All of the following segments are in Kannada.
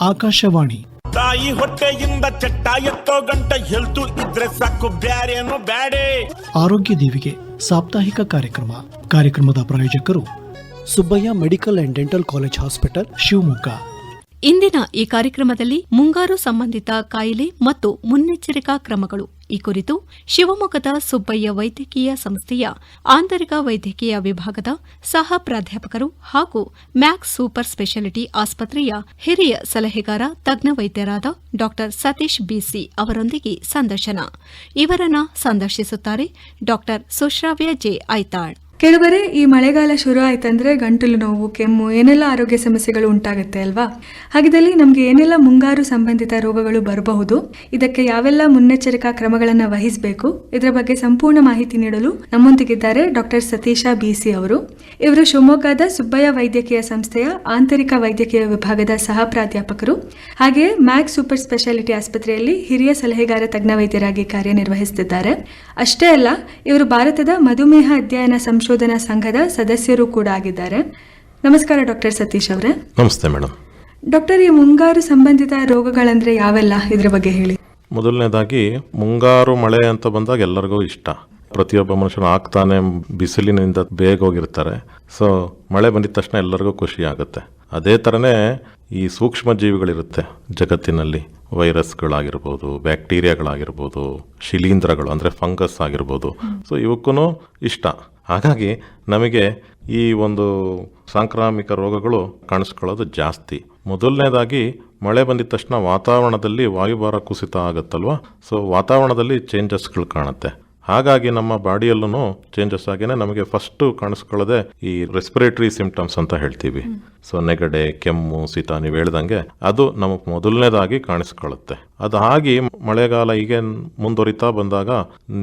ಆಕಾಶವಾಣಿ. ತಾಯಿ ಹೊಟ್ಟೆಯಿಂದ ಚಟ್ಟ ಎತ್ತೋ ಗಂಟ ಹೆಲ್ತು ಇದ್ರೆ ಸಾಕು ಬ್ಯಾರೇನು ಬ್ಯಾಡೆ. ಆರೋಗ್ಯ ದೇವಿಗೆ ಸಾಪ್ತಾಹಿಕ ಕಾರ್ಯಕ್ರಮ. ಕಾರ್ಯಕ್ರಮದ ಪ್ರಾಯೋಜಕರು Subbaiah medical and dental college hospital Shivamogga. ಇಂದಿನ ಈ ಕಾರ್ಯಕ್ರಮದಲ್ಲಿ ಮುಂಗಾರು ಸಂಬಂಧಿತ ಕಾಯಿಲೆ ಮತ್ತು ಮುನ್ನೆಚ್ಚರಿಕಾ ಕ್ರಮಗಳು. ಈ ಕುರಿತು ಶಿವಮೊಗ್ಗದ ಸುಬ್ಬಯ್ಯ ವೈದ್ಯಕೀಯ ಸಂಸ್ಥೆಯ ಆಂತರಿಕ ವೈದ್ಯಕೀಯ ವಿಭಾಗದ ಸಹ ಪ್ರಾಧ್ಯಾಪಕರು ಹಾಗೂ ಮ್ಯಾಕ್ಸ್ ಸೂಪರ್ ಸ್ಪೆಷಾಲಿಟಿ ಆಸ್ಪತ್ರೆಯ ಹಿರಿಯ ಸಲಹೆಗಾರ ತಜ್ಞ ವೈದ್ಯರಾದ ಡಾ ಸತೀಶ್ ಬಿಸಿ ಅವರೊಂದಿಗೆ ಸಂದರ್ಶನ. ಇವರನ್ನ ಸಂದರ್ಶಿಸುತ್ತಾರೆ ಡಾ ಸುಶ್ರಾವ್ಯ ಜೆ ಐತಾಳ್. ಕೆಲವರೇ ಈ ಮಳೆಗಾಲ ಶುರು ಆಯ್ತಂದ್ರೆ ಗಂಟಲು ನೋವು, ಕೆಮ್ಮು, ಏನೆಲ್ಲ ಆರೋಗ್ಯ ಸಮಸ್ಯೆಗಳು ಉಂಟಾಗುತ್ತೆ ಅಲ್ವಾ? ಹಾಗಿದ್ದಲ್ಲಿ ನಮಗೆ ಏನೆಲ್ಲ ಮುಂಗಾರು ಸಂಬಂಧಿತ ರೋಗಗಳು ಬರಬಹುದು, ಇದಕ್ಕೆ ಯಾವೆಲ್ಲ ಮುನ್ನೆಚ್ಚರಿಕಾ ಕ್ರಮಗಳನ್ನು ವಹಿಸಬೇಕು, ಇದರ ಬಗ್ಗೆ ಸಂಪೂರ್ಣ ಮಾಹಿತಿ ನೀಡಲು ನಮ್ಮೊಂದಿಗಿದ್ದಾರೆ ಡಾಕ್ಟರ್ ಸತೀಶ ಬಿಸಿ ಅವರು. ಇವರು ಶಿವಮೊಗ್ಗದ ಸುಬ್ಬಯ್ಯ ವೈದ್ಯಕೀಯ ಸಂಸ್ಥೆಯ ಆಂತರಿಕ ವೈದ್ಯಕೀಯ ವಿಭಾಗದ ಸಹ ಪ್ರಾಧ್ಯಾಪಕರು. ಹಾಗೆಯೇ ಮ್ಯಾಕ್ಸ್ ಸೂಪರ್ ಸ್ಪೆಷಾಲಿಟಿ ಆಸ್ಪತ್ರೆಯಲ್ಲಿ ಹಿರಿಯ ಸಲಹೆಗಾರ ತಜ್ಞ ವೈದ್ಯರಾಗಿ ಕಾರ್ಯನಿರ್ವಹಿಸುತ್ತಿದ್ದಾರೆ. ಅಷ್ಟೇ ಅಲ್ಲ, ಇವರು ಭಾರತದ ಮಧುಮೇಹ ಅಧ್ಯಯನ ಸಂಶೋಧನಾ ಸಂಘದ ಸದಸ್ಯರು ಕೂಡ ಆಗಿದ್ದಾರೆ. ನಮಸ್ಕಾರ ಡಾಕ್ಟರ್ ಸತೀಶ್ ಅವರೇ. ನಮಸ್ತೆ ಮೇಡಮ್ ಡಾಕ್ಟರ್ ಈ ಮುಂಗಾರು ಸಂಬಂಧಿತ ರೋಗಗಳಂದ್ರೆ ಯಾವೆಲ್ಲ? ಇದ್ರ ಬಗ್ಗೆ ಹೇಳಿ. ಮೊದಲನೇದಾಗಿ ಮುಂಗಾರು ಮಳೆ ಅಂತ ಬಂದಾಗ ಎಲ್ಲರಿಗೂ ಇಷ್ಟ. ಪ್ರತಿಯೊಬ್ಬ ಮನುಷ್ಯನು ಆಗ್ತಾನೆ ಬಿಸಿಲಿನಿಂದ ಬೇಗ ಹೋಗಿರ್ತಾರೆ. ಸೊ ಮಳೆ ಬಂದಿದ ತಕ್ಷಣ ಎಲ್ಲರಿಗೂ ಖುಷಿ ಆಗುತ್ತೆ. ಅದೇ ಥರನೇ ಈ ಸೂಕ್ಷ್ಮ ಜೀವಿಗಳಿರುತ್ತೆ. ಜಗತ್ತಿನಲ್ಲಿ ವೈರಸ್ಗಳಾಗಿರ್ಬೋದು ಬ್ಯಾಕ್ಟೀರಿಯಾಗಳಾಗಿರ್ಬೋದು ಶಿಲೀಂಧ್ರಗಳು ಅಂದರೆ ಫಂಗಸ್ ಆಗಿರ್ಬೋದು. ಸೊ ಇವಕ್ಕೂ ಇಷ್ಟ. ಹಾಗಾಗಿ ನಮಗೆ ಈ ಒಂದು ಸಾಂಕ್ರಾಮಿಕ ರೋಗಗಳು ಕಾಣಿಸ್ಕೊಳ್ಳೋದು ಜಾಸ್ತಿ. ಮೊದಲನೇದಾಗಿ ಮಳೆ ಬಂದಿದ ತಕ್ಷಣ ವಾತಾವರಣದಲ್ಲಿ ವಾಯುಭಾರ ಕುಸಿತ ಆಗುತ್ತಲ್ವ? ಸೊ ವಾತಾವರಣದಲ್ಲಿ ಚೇಂಜಸ್ಗಳು ಕಾಣುತ್ತೆ. ಹಾಗಾಗಿ ನಮ್ಮ ಬಾಡಿಯಲ್ಲೂ ಚೇಂಜಸ್ ಆಗೇನೆ ನಮಗೆ ಫಸ್ಟ್ ಕಾಣಿಸ್ಕೊಳ್ಳೋದೆ ಈ ರೆಸ್ಪಿರೇಟರಿ ಸಿಂಪ್ಟಮ್ಸ್ ಅಂತ ಹೇಳ್ತೀವಿ. ಸೊ ನೆಗಡೆ ಕೆಮ್ಮು ಶೀತ ನೀವು ಹೇಳ್ದಂಗೆ ಅದು ನಮಗೆ ಮೊದಲನೇದಾಗಿ ಕಾಣಿಸ್ಕೊಳ್ಳುತ್ತೆ. ಅದು ಆಗಿ ಮಳೆಗಾಲ ಹೀಗೆ ಮುಂದುವರಿತಾ ಬಂದಾಗ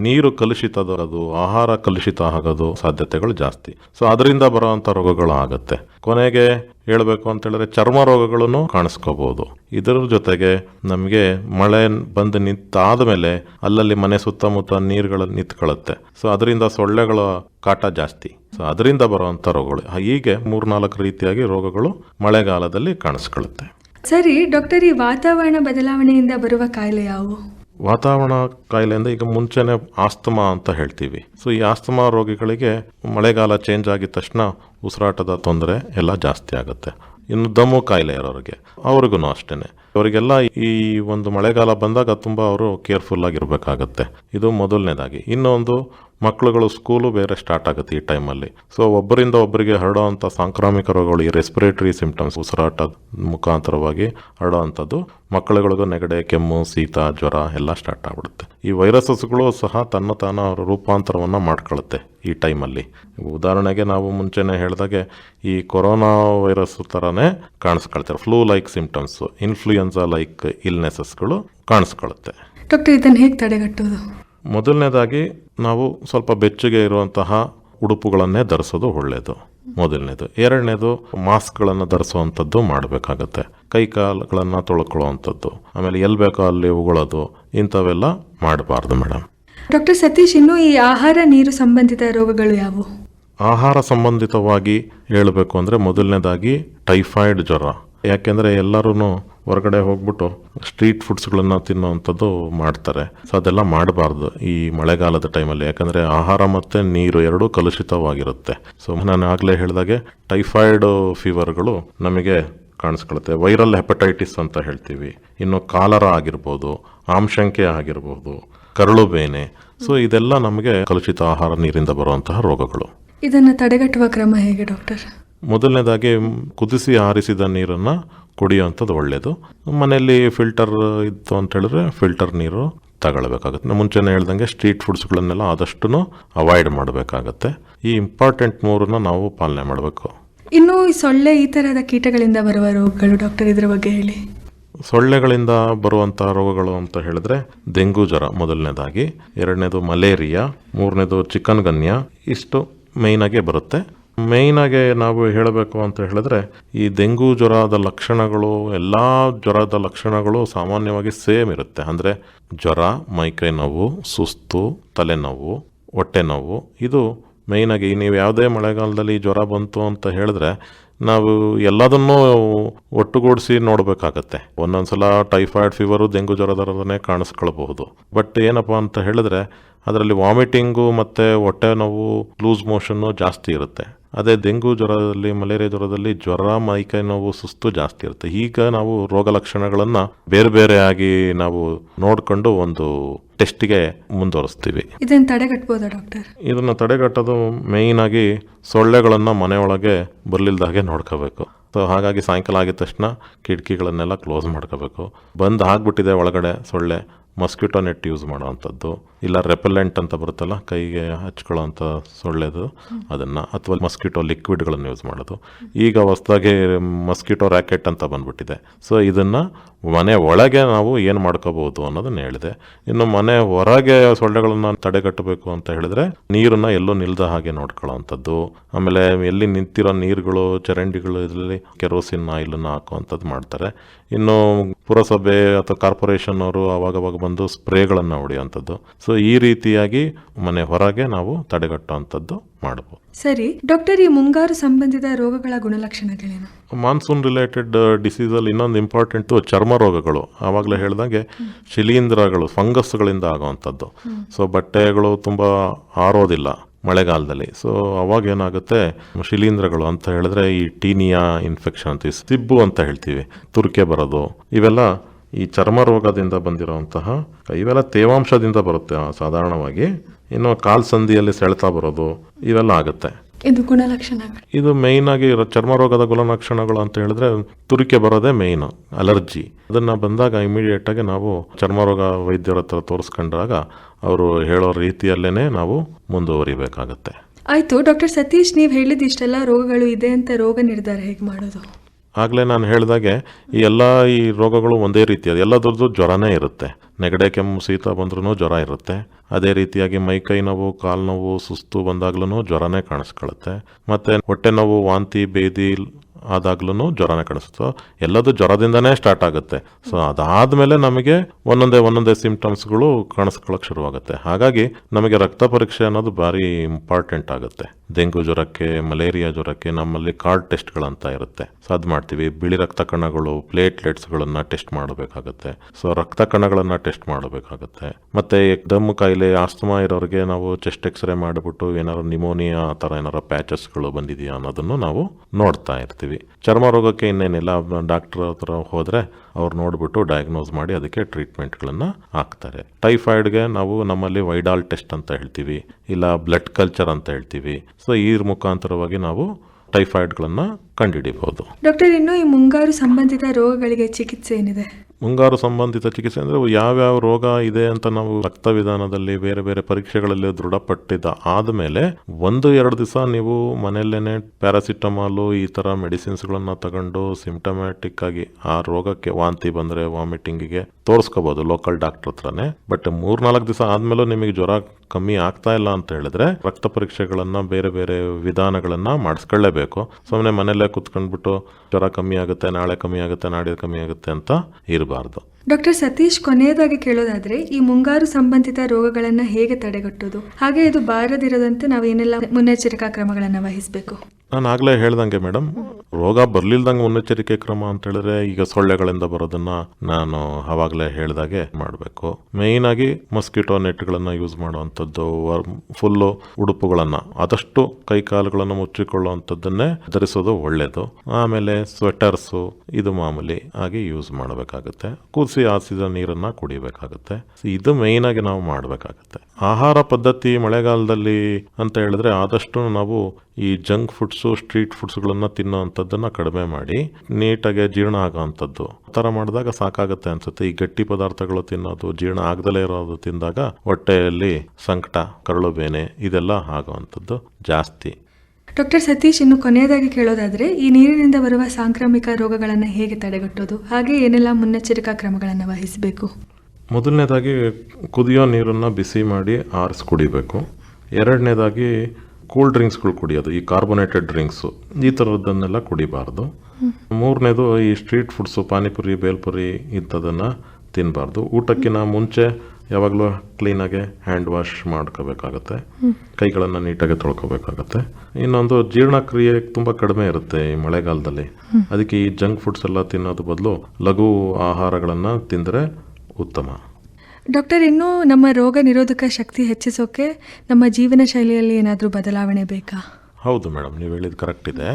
ನೀರು ಕಲುಷಿತದದು ಆಹಾರ ಕಲುಷಿತ ಆಗೋದು ಸಾಧ್ಯತೆಗಳು ಜಾಸ್ತಿ. ಸೊ ಅದರಿಂದ ಬರುವಂಥ ರೋಗಗಳು ಆಗುತ್ತೆ. ಕೊನೆಗೆ ಹೇಳಬೇಕು ಅಂತ ಹೇಳಿದ್ರೆ ಚರ್ಮ ರೋಗಗಳನ್ನು ಕಾಣಿಸ್ಕೋಬಹುದು ಇದರ ಜೊತೆಗೆ ನಮಗೆ ಮಳೆ ಬಂದು ನಿಂತಾದ ಮೇಲೆ ಅಲ್ಲಲ್ಲಿ ಮನೆ ಸುತ್ತಮುತ್ತ ನೀರುಗಳು ನಿಂತ್ಕೊಳ್ಳುತ್ತೆ. ಸೊ ಅದರಿಂದ ಸೊಳ್ಳೆಗಳ ಕಾಟ ಜಾಸ್ತಿ. ಸೊ ಅದರಿಂದ ಬರುವಂಥ ರೋಗಗಳು. ಹೀಗೆ ಮೂರ್ನಾಲ್ಕು ರೀತಿಯಾಗಿ ರೋಗಗಳು ಮಳೆಗಾಲದಲ್ಲಿ ಕಾಣಿಸ್ಕೊಳ್ಳುತ್ತೆ. ಸರಿ, ಡಾಕ್ಟರ್, ಈ ವಾತಾವರಣ ಬದಲಾವಣೆಯಿಂದ ಬರುವ ಕಾಯಿಲೆ ಯಾವುವು ವಾತಾವರಣ ಕಾಯಿಲೆಯಿಂದ ಈಗ ಮುಂಚೆನೆ ಆಸ್ತಮಾ ಅಂತ ಹೇಳ್ತೀವಿ. ಸೊ ಈ ಆಸ್ತಮಾ ರೋಗಿಗಳಿಗೆ ಮಳೆಗಾಲ ಚೇಂಜ್ ಆಗಿದ ತಕ್ಷಣ ಉಸಿರಾಟದ ತೊಂದರೆ ಎಲ್ಲ ಜಾಸ್ತಿ ಆಗುತ್ತೆ. ಇನ್ನು ದಮ್ಮು ಕಾಯಿಲೆ ಇರೋರಿಗೆ ಅವ್ರಿಗೂ ಅಷ್ಟೇ ಅವರಿಗೆಲ್ಲ ಈ ಒಂದು ಮಳೆಗಾಲ ಬಂದಾಗ ತುಂಬ ಅವರು ಕೇರ್ಫುಲ್ ಆಗಿರ್ಬೇಕಾಗತ್ತೆ. ಇದು ಮೊದಲನೇದಾಗಿ. ಇನ್ನೊಂದು ಮಕ್ಕಳುಗಳು ಸ್ಕೂಲು ಬೇರೆ ಸ್ಟಾರ್ಟ್ ಆಗುತ್ತೆ ಈ ಟೈಮಲ್ಲಿ. ಸೊ ಒಬ್ಬರಿಂದ ಒಬ್ಬರಿಗೆ ಹರಡುವಂಥ ಸಾಂಕ್ರಾಮಿಕ ರೋಗಗಳು, ಈ ರೆಸ್ಪಿರೇಟರಿ ಸಿಂಪ್ಟಮ್ಸ್ ಉಸಿರಾಟ ಮುಖಾಂತರವಾಗಿ ಹರಡುವಂಥದ್ದು, ಮಕ್ಕಳುಗಳಿಗೂ ನೆಗಡೆ, ಕೆಮ್ಮು, ಶೀತ, ಜ್ವರ ಎಲ್ಲ ಸ್ಟಾರ್ಟ್ ಆಗ್ಬಿಡುತ್ತೆ. ಈ ವೈರಸಸ್ಗಳು ಸಹ ತನ್ನ ತಾನ ರೂಪಾಂತರವನ್ನು ಮಾಡ್ಕೊಳ್ಳುತ್ತೆ ಈ ಟೈಮಲ್ಲಿ. ಉದಾಹರಣೆಗೆ ನಾವು ಮುಂಚೆನೇ ಹೇಳಿದಾಗೆ ಈ ಕೊರೋನಾ ವೈರಸ್ ಥರನೇ ಕಾಣಿಸ್ಕೊಳ್ತಾರೆ. Flu like symptoms influenza like ಇಲ್ನೆಸಸ್ಗಳು ಕಾಣಿಸ್ಕೊಳ್ಳುತ್ತೆ ಡಾಕ್ಟರ್ ಇದನ್ನು ಹೇಗೆ ತಡೆಗಟ್ಟೋದು? ಮೊದಲನೇದಾಗಿ ನಾವು ಸ್ವಲ್ಪ ಬೆಚ್ಚಗೆ ಇರುವಂತಹ ಉಡುಪುಗಳನ್ನೇ ಧರಿಸೋದು ಒಳ್ಳೆಯದು ಮೊದಲನೇದು. ಎರಡನೇದು ಮಾಸ್ಕ್ಗಳನ್ನು ಧರಿಸುವಂಥದ್ದು ಮಾಡಬೇಕಾಗತ್ತೆ. ಕೈ ಕಾಲುಗಳನ್ನು ತೊಳ್ಕೊಳ್ಳುವಂಥದ್ದು. ಆಮೇಲೆ ಎಲ್ಲಿ ಬೇಕೋ ಅಲ್ಲಿ ಉಗುಳೋದು ಇಂಥವೆಲ್ಲ ಮಾಡಬಾರ್ದು ಮೇಡಮ್ ಡಾಕ್ಟರ್ ಸತೀಶ್ ಇನ್ನು ಈ ಆಹಾರ ನೀರು ಸಂಬಂಧಿತ ರೋಗಗಳು ಯಾವುವು? ಆಹಾರ ಸಂಬಂಧಿತವಾಗಿ ಹೇಳಬೇಕು ಅಂದರೆ ಮೊದಲನೇದಾಗಿ ಟೈಫಾಯ್ಡ್ ಜ್ವರ. ಯಾಕೆಂದರೆ ಎಲ್ಲರೂ ಹೊರಗಡೆ ಹೋಗ್ಬಿಟ್ಟು ಸ್ಟ್ರೀಟ್ ಫುಡ್ಸ್ಗಳನ್ನು ತಿನ್ನುವಂಥದ್ದು ಮಾಡ್ತಾರೆ. ಸೊ ಅದೆಲ್ಲ ಮಾಡಬಾರ್ದು ಈ ಮಳೆಗಾಲದ ಟೈಮಲ್ಲಿ ಯಾಕಂದರೆ ಆಹಾರ ಮತ್ತು ನೀರು ಎರಡೂ ಕಲುಷಿತವಾಗಿರುತ್ತೆ. ಸೊ ನಾನು ಆಗಲೇ ಹೇಳಿದಾಗೆ ಟೈಫಾಯ್ಡ್ ಫೀವರ್ಗಳು ನಮಗೆ ಕಾಣಿಸ್ಕೊಳುತ್ತೆ. ವೈರಲ್ ಹೆಪಟೈಟಿಸ್ ಅಂತ ಹೇಳ್ತೀವಿ. ಇನ್ನು ಕಾಲರ ಆಗಿರ್ಬೋದು ಆಂಶಂಕೆ ಆಗಿರ್ಬೋದು, ಕರಳು ಬೇನೆ. ಸೊ ಇದೆಲ್ಲ ನಮಗೆ ಕಲುಷಿತ ಆಹಾರ ನೀರಿಂದ ಬರುವಂತಹ ರೋಗಗಳು. ಇದನ್ನು ತಡೆಗಟ್ಟುವ ಕ್ರಮ ಹೇಗೆ, ಡಾಕ್ಟರ್? ಮೊದಲನೇದಾಗಿ ಕುದಿಸಿ ಆರಿಸಿದ ನೀರನ್ನು ಕುಡಿಯುವಂಥದ್ದು ಒಳ್ಳೆಯದು ಮನೆಯಲ್ಲಿ ಫಿಲ್ಟರ್ ಇತ್ತು ಅಂತ ಹೇಳಿದ್ರೆ ಫಿಲ್ಟರ್ ನೀರು ತಗೊಳ್ಬೇಕಾಗುತ್ತೆ. ಮುಂಚೆನೇ ಹೇಳ್ದಂಗೆ ಸ್ಟ್ರೀಟ್ ಫುಡ್ಸ್ಗಳನ್ನೆಲ್ಲ ಆದಷ್ಟು ಅವಾಯ್ಡ್ ಮಾಡಬೇಕಾಗತ್ತೆ. ಈ ಇಂಪಾರ್ಟೆಂಟ್ ಮೂರನ್ನ ನಾವು ಪಾಲನೆ ಮಾಡಬೇಕು. ಇನ್ನು ಈ ಸೊಳ್ಳೆ ಈ ತರಹದ ಕೀಟಗಳಿಂದ ಬರುವ ರೋಗಗಳು ಡಾಕ್ಟರ್ ಇದರ ಬಗ್ಗೆ ಹೇಳಿ. ಸೊಳ್ಳೆಗಳಿಂದ ಬರುವಂಥ ರೋಗಗಳು ಅಂತ ಹೇಳಿದ್ರೆ ಡೆಂಗು ಜ್ವರ ಮೊದಲನೇದಾಗಿ ಎರಡನೇದು ಮಲೇರಿಯಾ ಮೂರನೇದು ಚಿಕನ್ ಗನ್ಯ ಇಷ್ಟು ಮೇಯ್ನಾಗೆ ಬರುತ್ತೆ. ಮೇಯ್ನಾಗೆ ನಾವು ಹೇಳಬೇಕು ಅಂತ ಹೇಳಿದ್ರೆ, ಈ ಡೆಂಗು ಜ್ವರದ ಲಕ್ಷಣಗಳು, ಎಲ್ಲ ಜ್ವರದ ಲಕ್ಷಣಗಳು ಸಾಮಾನ್ಯವಾಗಿ ಸೇಮ್ ಇರುತ್ತೆ. ಅಂದರೆ ಜ್ವರ, ಮೈಕೈ ನೋವು, ಸುಸ್ತು ತಲೆನೋವು ಹೊಟ್ಟೆ ನೋವು, ಇದು ಮೇಯ್ನಾಗಿ ನೀವು ಯಾವುದೇ ಮಳೆಗಾಲದಲ್ಲಿ ಜ್ವರ ಬಂತು ಅಂತ ಹೇಳಿದ್ರೆ, ನಾವು ಎಲ್ಲದನ್ನೂ ಒಟ್ಟುಗೂಡಿಸಿ ನೋಡಬೇಕಾಗತ್ತೆ. ಒಂದೊಂದ್ಸಲ ಟೈಫಾಯ್ಡ್ ಫೀವರು ಡೆಂಗು ಜ್ವರದರನ್ನೇ ಕಾಣಿಸ್ಕೊಳ್ಬಹುದು. ಬಟ್ ಏನಪ್ಪ ಅಂತ ಹೇಳಿದ್ರೆ, ಅದರಲ್ಲಿ ವಾಮಿಟಿಂಗು ಮತ್ತು ಹೊಟ್ಟೆ ನೋವು ಲೂಸ್ ಮೋಷನ್ನು ಜಾಸ್ತಿ ಇರುತ್ತೆ. ಅದೇ ಡೆಂಗು ಜ್ವರದಲ್ಲಿ ಮಲೇರಿಯಾ ಜ್ವರದಲ್ಲಿ ಜ್ವರ ಮೈಕೈ ನೋವು ಸುಸ್ತು ಜಾಸ್ತಿ ಇರುತ್ತೆ. ಈಗ ನಾವು ರೋಗ ಲಕ್ಷಣಗಳನ್ನು ಬೇರೆ ಬೇರೆಯಾಗಿ ನಾವು ನೋಡಿಕೊಂಡು ಒಂದು ಟೆಸ್ಟಿಗೆ ಮುಂದುವರಿಸ್ತೀವಿ. ಇದನ್ನು ತಡೆಗಟ್ಟಬಹುದಾ ಡಾಕ್ಟರ್ ಇದನ್ನು ತಡೆಗಟ್ಟೋದು ಮೇಯ್ನ್ ಆಗಿ ಸೊಳ್ಳೆಗಳನ್ನು ಮನೆಯೊಳಗೆ ಬರ್ಲಿಲ್ದಾಗೆ ನೋಡ್ಕೋಬೇಕು. ಸೊ ಹಾಗಾಗಿ ಸಾಯಂಕಾಲ ಆಗಿದ ತಕ್ಷಣ ಕಿಟಕಿಗಳನ್ನೆಲ್ಲ ಕ್ಲೋಸ್ ಮಾಡ್ಕೋಬೇಕು. ಬಂದ್ ಆಗ್ಬಿಟ್ಟಿದೆ ಒಳಗಡೆ ಸೊಳ್ಳೆ ಮಸ್ಕಿಟೋ ನೆಟ್ ಯೂಸ್ ಮಾಡೋವಂಥದ್ದು. ಇಲ್ಲ ರೆಪೆಲೆಂಟ್ ಅಂತ ಬರುತ್ತಲ್ಲ, ಕೈಗೆ ಹಚ್ಕೊಳ್ಳೋವಂಥ ಸೊಳ್ಳೆದು ಅದನ್ನು, ಅಥವಾ ಮಸ್ಕಿಟೋ ಲಿಕ್ವಿಡ್ಗಳನ್ನು ಯೂಸ್ ಮಾಡೋದು. ಈಗ ಹೊಸ್ದಾಗಿ ಮಸ್ಕಿಟೋ ರ್ಯಾಕೆಟ್ ಅಂತ ಬಂದ್ಬಿಟ್ಟಿದೆ. ಸೊ ಇದನ್ನು ಮನೆ ಒಳಗೆ ನಾವು ಏನು ಮಾಡ್ಕೋಬಹುದು ಅನ್ನೋದನ್ನು ಹೇಳಿದೆ. ಇನ್ನು ಮನೆ ಹೊರಗೆ ಸೊಳ್ಳೆಗಳನ್ನು ತಡೆಗಟ್ಟಬೇಕು ಅಂತ ಹೇಳಿದ್ರೆ ನೀರನ್ನು ಎಲ್ಲೂ ನಿಲ್ದ ಹಾಗೆ ನೋಡ್ಕೊಳ್ಳೋವಂಥದ್ದು. ಆಮೇಲೆ ಎಲ್ಲಿ ನಿಂತಿರೋ ನೀರುಗಳು, ಚರಂಡಿಗಳು, ಇದರಲ್ಲಿ ಕೆರೋಸಿನ್ ಆಯಿಲನ್ನು ಹಾಕುವಂಥದ್ದು ಮಾಡ್ತಾರೆ. ಇನ್ನು ಪುರಸಭೆ ಅಥವಾ ಕಾರ್ಪೊರೇಷನ್ ಅವರು ಅವಾಗವಾಗ ಬಂದು ಸ್ಪ್ರೇಗಳನ್ನು ಹೊಡೆಯುವಂಥದ್ದು. ಸೊ ಈ ರೀತಿಯಾಗಿ ಮನೆ ಹೊರಗೆ ನಾವು ತಡೆಗಟ್ಟುವಂಥದ್ದು ಮಾಡ್ಬೋದು. ಸರಿ ಡಾಕ್ಟರ್ ಈ ಮುಂಗಾರು ಸಂಬಂಧಿತ ರೋಗಗಳ ಗುಣಲಕ್ಷಣಗಳೇನು? ಮಾನ್ಸೂನ್ ರಿಲೇಟೆಡ್ ಡಿಸೀಸಲ್ಲಿ ಇನ್ನೊಂದು ಇಂಪಾರ್ಟೆಂಟು ಚರ್ಮ ರೋಗಗಳು. ಆವಾಗಲೇ ಹೇಳ್ದಂಗೆ ಶಿಲೀಂಧ್ರಗಳು ಫಂಗಸ್ಗಳಿಂದ ಆಗುವಂಥದ್ದು. ಸೊ ಬಟ್ಟೆಗಳು ತುಂಬ ಆರೋದಿಲ್ಲ ಮಳೆಗಾಲದಲ್ಲಿ. ಸೊ ಅವಾಗ ಏನಾಗುತ್ತೆ? ಶಿಲೀಂಧ್ರಗಳು ಅಂತ ಹೇಳಿದ್ರೆ ಈ ಟೀನಿಯಾ ಇನ್ಫೆಕ್ಷನ್ ಅಂತ ಸಿಬ್ಬು ಅಂತ ಹೇಳ್ತೀವಿ. ತುರ್ಕೆ ಬರೋದು. ಇವೆಲ್ಲ ಈ ಚರ್ಮ ರೋಗದಿಂದ ಬಂದಿರುವಂತಹ ಇವೆಲ್ಲ ತೇವಾಂಶದಿಂದ ಬರುತ್ತೆ ಸಾಧಾರಣವಾಗಿ. ಇನ್ನು ಕಾಲ್ ಸಂಧಿಯಲ್ಲಿ ಸೆಳೆತ ಬರೋದು ಇವೆಲ್ಲ ಆಗುತ್ತೆ. ಇದು ಗುಣಲಕ್ಷಣ. ಇದು ಮೇಯ್ನ್ ಆಗಿ ಚರ್ಮ ರೋಗದ ಗುಣಲಕ್ಷಣಗಳು ಅಂತ ಹೇಳಿದ್ರೆ ತುರಿಕೆ ಬರೋದೇ ಮೇಯ್ನ್ ಅಲರ್ಜಿ ಅದನ್ನ ಬಂದಾಗ ಇಮಿಡಿಯೇಟ್ ಆಗಿ ನಾವು ಚರ್ಮ ರೋಗ ವೈದ್ಯರ ಹತ್ರ ತೋರಿಸ್ಕೊಂಡಾಗ ಅವರು ಹೇಳೋ ರೀತಿಯಲ್ಲೇನೆ ನಾವು ಮುಂದುವರಿಬೇಕಾಗತ್ತೆ. ಆಯ್ತು ಡಾಕ್ಟರ್ ಸತೀಶ್ ನೀವು ಹೇಳಿದ ಇಷ್ಟೆಲ್ಲ ರೋಗಗಳು ಇದೆ ಅಂತ ರೋಗ ನಿರ್ಧಾರ ಹೇಗೆ ಮಾಡೋದು? ಆಗಲೇ ನಾನು ಹೇಳಿದಾಗೆ ಈ ಎಲ್ಲ ಈ ರೋಗಗಳು ಒಂದೇ ರೀತಿಯಾದ ಎಲ್ಲದ್ರದ್ದು ಜ್ವರನೇ ಇರುತ್ತೆ. ನೆಗಡೆ, ಕೆಮ್ಮು, ಶೀತ ಬಂದ್ರೂ ಜ್ವರ ಇರುತ್ತೆ. ಅದೇ ರೀತಿಯಾಗಿ ಮೈಕೈ ನೋವು, ಕಾಲು ನೋವು, ಸುಸ್ತು ಬಂದಾಗ್ಲೂ ಜ್ವರನೇ ಕಾಣಿಸ್ಕೊಳ್ಳುತ್ತೆ ಮತ್ತು ಹೊಟ್ಟೆ ನೋವು, ವಾಂತಿ, ಬೇದಿ ಆದಾಗ್ಲೂ ಜ್ವರನೇ ಕಾಣಿಸುತ್ತೆ ಎಲ್ಲದೂ ಜ್ವರದಿಂದನೇ ಸ್ಟಾರ್ಟ್ ಆಗುತ್ತೆ. ಸೊ ಅದಾದಮೇಲೆ ನಮಗೆ ಒಂದೊಂದೇ ಒಂದೊಂದೇ ಸಿಂಪ್ಟಮ್ಸ್ಗಳು ಕಾಣಿಸ್ಕೊಳ್ಳೋಕೆ ಶುರುವಾಗುತ್ತೆ. ಹಾಗಾಗಿ ನಮಗೆ ರಕ್ತ ಪರೀಕ್ಷೆ ಅನ್ನೋದು ಭಾರಿ ಇಂಪಾರ್ಟೆಂಟ್ ಆಗುತ್ತೆ. ಡೆಂಗು ಜ್ವರಕ್ಕೆ, ಮಲೇರಿಯಾ ಜ್ವರಕ್ಕೆ ನಮ್ಮಲ್ಲಿ ಕಾರ್ಡ್ ಟೆಸ್ಟ್ಗಳಂತ ಇರುತ್ತೆ. ಸೊ ಅದು ಮಾಡ್ತೀವಿ. ಬಿಳಿ ರಕ್ತ ಕಣಗಳು ಪ್ಲೇಟ್ಲೆಟ್ಸ್ಗಳನ್ನು ಟೆಸ್ಟ್ ಮಾಡಬೇಕಾಗುತ್ತೆ. ಸೊ ರಕ್ತ ಕಣಗಳನ್ನು ಟೆಸ್ಟ್ ಮಾಡಬೇಕಾಗುತ್ತೆ. ಮತ್ತೆ ದಮ್ಮು ಕಾಯಿಲೆ, ಆಸ್ತಮಾ ಇರೋರಿಗೆ ನಾವು ಚೆಸ್ಟ್ ಎಕ್ಸ್ರೇ ಮಾಡಿಬಿಟ್ಟು ಏನಾದ್ರು ನಿಮೋನಿಯಾ ಆ ಥರ ಏನಾರು ಪ್ಯಾಚಸ್ಗಳು ಬಂದಿದೆಯಾ ಅನ್ನೋದನ್ನು ನಾವು ನೋಡ್ತಾ ಇರ್ತೀವಿ. ಚರ್ಮ ರೋಗಕ್ಕೆ ಇನ್ನೇನಿಲ್ಲ, ಡಾಕ್ಟರ್ ಹತ್ರ ಹೋದರೆ ಅವ್ರು ನೋಡಿಬಿಟ್ಟು ಡಯಾಗ್ನೋಸ್ ಮಾಡಿ ಅದಕ್ಕೆ ಟ್ರೀಟ್ಮೆಂಟ್ಗಳನ್ನು ಹಾಕ್ತಾರೆ. ಟೈಫಾಯ್ಡ್ಗೆ ನಾವು ನಮ್ಮಲ್ಲಿ ವೈಡಾಲ್ ಟೆಸ್ಟ್ ಅಂತ ಹೇಳ್ತೀವಿ, ಇಲ್ಲ ಬ್ಲಡ್ ಕಲ್ಚರ್ ಅಂತ ಹೇಳ್ತೀವಿ. ಸೊ ಈ ಮುಖಾಂತರವಾಗಿ ನಾವು ಟೈಫಾಯ್ಡ್ಗಳನ್ನು ಕಂಡುಹಿಡಿಬಹುದು ಡಾಕ್ಟರ್, ಇನ್ನು ಈ ಮುಂಗಾರು ಸಂಬಂಧಿತ ರೋಗಗಳಿಗೆ ಚಿಕಿತ್ಸೆ ಏನಿದೆ? ಮುಂಗಾರು ಸಂಬಂಧಿತ ಚಿಕಿತ್ಸೆ ಅಂದರೆ ಯಾವ್ಯಾವ ರೋಗ ಇದೆ ಅಂತ ನಾವು ರಕ್ತ ವಿಧಾನದಲ್ಲಿ ಬೇರೆ ಬೇರೆ ಪರೀಕ್ಷೆಗಳಲ್ಲಿ ದೃಢಪಟ್ಟಿದ್ದ ಆದಮೇಲೆ ಒಂದು ಎರಡು ದಿವಸ ನೀವು ಮನೆಯಲ್ಲೇನೆ ಪ್ಯಾರಾಸಿಟಮಾಲು, ಈ ಥರ ಮೆಡಿಸಿನ್ಸ್ಗಳನ್ನು ತಗೊಂಡು ಸಿಂಟಮ್ಯಾಟಿಕ್ ಆಗಿ ಆ ರೋಗಕ್ಕೆ ವಾಂತಿ ಬಂದರೆ ವಾಮಿಟಿಂಗಿಗೆ ತೋರಿಸ್ಕೋಬೋದು ಲೋಕಲ್ ಡಾಕ್ಟರ್ ಹತ್ರನೇ. ಬಟ್ ಮೂರ್ನಾಲ್ಕು ದಿವಸ ಆದಮೇಲೂ ನಿಮಗೆ ಜ್ವರ ಕಮ್ಮಿ ಆಗ್ತಾ ಇಲ್ಲ ಅಂತ ಹೇಳಿದ್ರೆ ರಕ್ತ ಪರೀಕ್ಷೆಗಳನ್ನು ಬೇರೆ ಬೇರೆ ವಿಧಾನಗಳನ್ನು ಮಾಡಿಸ್ಕೊಳ್ಳೇಬೇಕು. ಸುಮ್ಮನೆ ಮನೆಯಲ್ಲೇ ಕುತ್ಕೊಂಡ್ಬಿಟ್ಟು ಜ್ವರ ಕಮ್ಮಿ ಆಗುತ್ತೆ ನಾಳೆ ಕಮ್ಮಿ ಆಗುತ್ತೆ ನಾಡಿದ್ದು ಕಮ್ಮಿ ಆಗುತ್ತೆ ಅಂತ ಇರಬಾರ್ದು. ಡಾಕ್ಟರ್ ಸತೀಶ್ ಕೊನೆಯದಾಗಿ ಕೇಳೋದಾದ್ರೆ ಈ ಮುಂಗಾರು ಸಂಬಂಧಿತ ರೋಗಗಳನ್ನ ಹೇಗೆ ತಡೆಗಟ್ಟೋದು ಹಾಗೆ ಇದು ಬಾರದಿರದಂತೆ ನಾವು ಏನೆಲ್ಲ ಮುನ್ನೆಚ್ಚರಿಕಾ ಕ್ರಮಗಳನ್ನ ವಹಿಸಬೇಕು? ನಾನು ಆಗಲೇ ಹೇಳ್ದಂಗೆ ಮೇಡಮ್ ರೋಗ ಬರ್ಲಿಲ್ದಂಗೆ ಮುನ್ನೆಚ್ಚರಿಕೆ ಕ್ರಮ ಅಂತ ಹೇಳಿದ್ರೆ ಈಗ ಸೊಳ್ಳೆಗಳಿಂದ ಬರೋದನ್ನ ನಾನು ಅವಾಗಲೇ ಹೇಳಿದಾಗೆ ಮಾಡಬೇಕು. ಮೇಯ್ನ್ ಆಗಿ ಮಸ್ಕಿಟೋ ನೆಟ್ಗಳನ್ನು ಯೂಸ್ ಮಾಡುವಂಥದ್ದು ಫುಲ್ಲು ಉಡುಪುಗಳನ್ನು, ಆದಷ್ಟು ಕೈ ಕಾಲುಗಳನ್ನು ಮುಚ್ಚಿಕೊಳ್ಳುವಂಥದ್ದನ್ನೇ ಧರಿಸೋದು ಒಳ್ಳೆಯದು ಆಮೇಲೆ ಸ್ವೆಟರ್ಸು ಇದು ಮಾಮೂಲಿ ಆಗಿ ಯೂಸ್ ಮಾಡಬೇಕಾಗುತ್ತೆ. ಕುದಿಸಿ ಹಾಸಿದ ನೀರನ್ನು ಕುಡಿಬೇಕಾಗುತ್ತೆ. ಇದು ಮೇಯ್ನ್ ಆಗಿ ನಾವು ಮಾಡಬೇಕಾಗುತ್ತೆ. ಆಹಾರ ಪದ್ಧತಿ ಮಳೆಗಾಲದಲ್ಲಿ ಅಂತ ಹೇಳಿದ್ರೆ ಆದಷ್ಟು ನಾವು ಈ ಜಂಕ್ ಫುಡ್ಸು ಸ್ಟ್ರೀಟ್ ಫುಡ್ಸ್ಗಳನ್ನು ತಿನ್ನೋ ಅಂಥದ್ದನ್ನು ಕಡಿಮೆ ಮಾಡಿ ನೀಟಾಗಿ ಜೀರ್ಣ ಆಗೋವಂಥದ್ದು. ಆ ಥರ ಮಾಡಿದಾಗ ಸಾಕಾಗುತ್ತೆ ಅನ್ಸುತ್ತೆ. ಈ ಗಟ್ಟಿ ಪದಾರ್ಥಗಳು ತಿನ್ನೋದು ಜೀರ್ಣ ಆಗದಲೇ ಇರೋದು ತಿಂದಾಗ ಹೊಟ್ಟೆಯಲ್ಲಿ ಸಂಕಟ ಕರಳು ಬೇನೆ ಇದೆಲ್ಲ ಆಗೋವಂಥದ್ದು ಜಾಸ್ತಿ. ಡಾಕ್ಟರ್ ಸತೀಶ್ ಇನ್ನು ಕೊನೆಯದಾಗಿ ಕೇಳೋದಾದ್ರೆ ಈ ನೀರಿನಿಂದ ಬರುವ ಸಾಂಕ್ರಾಮಿಕ ರೋಗಗಳನ್ನು ಹೇಗೆ ತಡೆಗಟ್ಟೋದು? ಹಾಗೆ ಏನೆಲ್ಲ ಮುನ್ನೆಚ್ಚರಿಕಾ ಕ್ರಮಗಳನ್ನು ವಹಿಸಬೇಕು? ಮೊದಲನೇದಾಗಿ ಕುದಿಯೋ ನೀರನ್ನು ಬಿಸಿ ಮಾಡಿ ಆರಿಸಿ ಕುಡಿಬೇಕು ಎರಡನೇದಾಗಿ ಕೂಲ್ ಡ್ರಿಂಕ್ಸ್ಗಳು ಕುಡಿಯೋದು, ಈ ಕಾರ್ಬೋನೇಟೆಡ್ ಡ್ರಿಂಕ್ಸು ಈ ಥರದ್ದನ್ನೆಲ್ಲ ಕುಡಿಬಾರ್ದು. ಮೂರನೇದು ಈ ಸ್ಟ್ರೀಟ್ ಫುಡ್ಸು ಪಾನಿಪುರಿ, ಬೇಲ್ಪುರಿ ಇಂಥದನ್ನು ತಿನ್ನಬಾರ್ದು ಊಟಕ್ಕಿಂತ ಮುಂಚೆ ಯಾವಾಗಲೂ ಕ್ಲೀನಾಗೆ ಹ್ಯಾಂಡ್ ವಾಶ್ ಮಾಡ್ಕೋಬೇಕಾಗತ್ತೆ. ಕೈಗಳನ್ನು ನೀಟಾಗಿ ತೊಳ್ಕೊಬೇಕಾಗತ್ತೆ. ಇನ್ನೊಂದು ಜೀರ್ಣಕ್ರಿಯೆ ತುಂಬ ಕಡಿಮೆ ಇರುತ್ತೆ ಈ ಮಳೆಗಾಲದಲ್ಲಿ. ಅದಕ್ಕೆ ಈ ಜಂಕ್ ಫುಡ್ಸ್ ಎಲ್ಲ ತಿನ್ನೋದು ಬದಲು ಲಘು ಆಹಾರಗಳನ್ನು ತಿಂದರೆ ಉತ್ತಮ. ಡಾಕ್ಟರ್, ಇನ್ನೂ ನಮ್ಮ ರೋಗ ನಿರೋಧಕ ಶಕ್ತಿ ಹೆಚ್ಚಿಸೋಕೆ ನಮ್ಮ ಜೀವನ ಶೈಲಿಯಲ್ಲಿ ಏನಾದರೂ ಬದಲಾವಣೆ ಬೇಕಾ? ಹೌದು ಮೇಡಮ್ ನೀವು ಹೇಳಿದ್ದು ಕರೆಕ್ಟ್ ಇದೆ.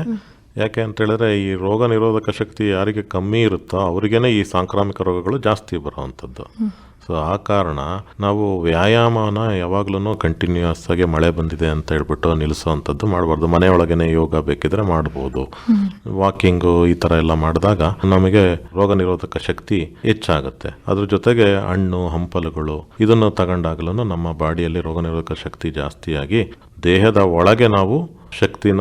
ಯಾಕೆ ಅಂತ ಹೇಳಿದ್ರೆ, ಈ ರೋಗ ನಿರೋಧಕ ಶಕ್ತಿ ಯಾರಿಗೆ ಕಮ್ಮಿ ಇರುತ್ತೋ ಅವರಿಗೇನೆ ಈ ಸಾಂಕ್ರಾಮಿಕ ರೋಗಗಳು ಜಾಸ್ತಿ ಬರುವಂಥದ್ದು. ಸೊ ಆ ಕಾರಣ ನಾವು ವ್ಯಾಯಾಮನ ಯಾವಾಗ್ಲೂ ಕಂಟಿನ್ಯೂಸ್ ಆಗಿ ಮಳೆ ಬಂದಿದೆ ಅಂತ ಹೇಳ್ಬಿಟ್ಟು ನಿಲ್ಲಿಸುವಂಥದ್ದು ಮಾಡಬಾರ್ದು. ಮನೆಯೊಳಗೇನೆ ಯೋಗ ಬೇಕಿದ್ರೆ ಮಾಡ್ಬೋದು. ವಾಕಿಂಗು ಈ ಥರ ಎಲ್ಲ ಮಾಡಿದಾಗ ನಮಗೆ ರೋಗ ನಿರೋಧಕ ಶಕ್ತಿ ಹೆಚ್ಚಾಗುತ್ತೆ. ಅದ್ರ ಜೊತೆಗೆ ಹಣ್ಣು ಹಂಪಲುಗಳು ಇದನ್ನು ತಗೊಂಡಾಗ್ಲೂ ನಮ್ಮ ಬಾಡಿಯಲ್ಲಿ ರೋಗ ನಿರೋಧಕ ಶಕ್ತಿ ಜಾಸ್ತಿಯಾಗಿ ದೇಹದ ಒಳಗೆ ನಾವು ಶಕ್ತಿನ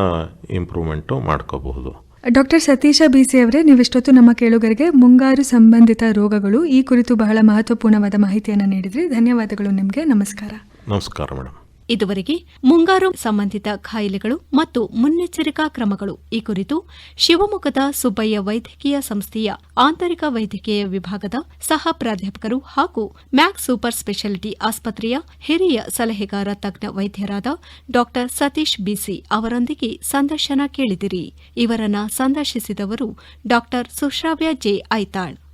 ಇಂಪ್ರೂವ್ಮೆಂಟು ಮಾಡ್ಕೋಬಹುದು. ಡಾಕ್ಟರ್ ಸತೀಶ ಬಿಸಿ ಅವರೇ, ನೀವಿಷ್ಟೊತ್ತು ನಮ್ಮ ಕೇಳುಗರಿಗೆ ಮುಂಗಾರು ಸಂಬಂಧಿತ ರೋಗಗಳು ಈ ಕುರಿತು ಬಹಳ ಮಹತ್ವಪೂರ್ಣವಾದ ಮಾಹಿತಿಯನ್ನು ನೀಡಿದ್ರಿ. ಧನ್ಯವಾದಗಳು ನಿಮಗೆ. ನಮಸ್ಕಾರ. ನಮಸ್ಕಾರ ಮೇಡಮ್. ಇದುವರೆಗೆ ಮುಂಗಾರು ಸಂಬಂಧಿತ ಖಾಯಿಲೆಗಳು ಮತ್ತು ಮುನ್ನೆಚ್ಚರಿಕಾ ಕ್ರಮಗಳು ಈ ಕುರಿತು ಶಿವಮೊಗ್ಗದ ಸುಬ್ಬಯ್ಯ ವೈದ್ಯಕೀಯ ಸಂಸ್ಥೆಯ ಆಂತರಿಕ ವೈದ್ಯಕೀಯ ವಿಭಾಗದ ಸಹ ಪ್ರಾಧ್ಯಾಪಕರು ಹಾಗೂ ಮ್ಯಾಕ್ಸ್ ಸೂಪರ್ ಸ್ಪೆಷಾಲಿಟಿ ಆಸ್ಪತ್ರೆಯ ಹಿರಿಯ ಸಲಹೆಗಾರ ತಜ್ಞ ವೈದ್ಯರಾದ ಡಾ ಸತೀಶ್ ಬಿಸಿ ಅವರೊಂದಿಗೆ ಸಂದರ್ಶನ ಕೇಳಿದಿರಿ. ಇವರನ್ನ ಸಂದರ್ಶಿಸಿದವರು ಡಾ ಸುಶ್ರಾವ್ಯ ಜೆ ಐತಾಳ್.